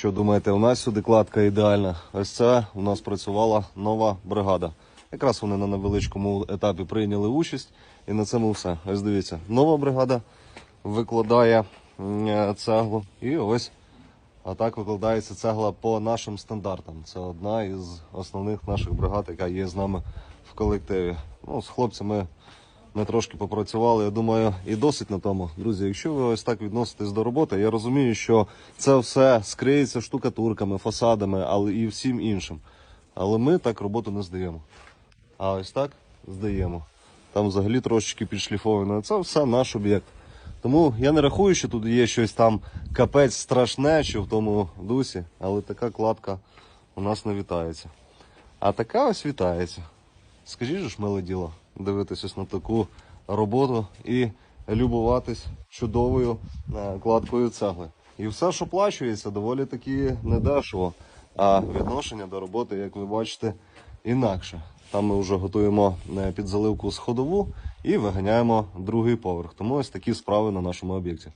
Що думаєте, у нас сюди кладка ідеальна. Ось це у нас працювала нова бригада. Якраз вони на невеличкому етапі прийняли участь, і на цьому все. Ось дивіться, нова бригада викладає е, цеглу. І ось а так викладається цегла по нашим стандартам. Це одна із основних наших бригад, яка є з нами в колективі. Ну, з хлопцями ми трошки попрацювали. Я думаю, і досить на тому. Друзі, якщо ви ось так відноситесь до роботи, я розумію, що це все скриється штукатурками, фасадами, але і всім іншим. Але ми так роботу не здаємо. А ось так здаємо. Там взагалі трошечки підшліфовано. Це все наш об'єкт. Тому я не рахую, що тут є щось там капець страшне, що в тому дусі, але така кладка у нас не вітається. А така ось вітається. Скажіть же ж, миле діло, дивитися на таку роботу і любуватись чудовою е, кладкою цегли. І все, що плачується, доволі таки недешево. А відношення до роботи, як ви бачите, інакше. Там ми вже готуємо е, підзаливку сходову і виганяємо другий поверх. Тому ось такі справи на нашому об'єкті.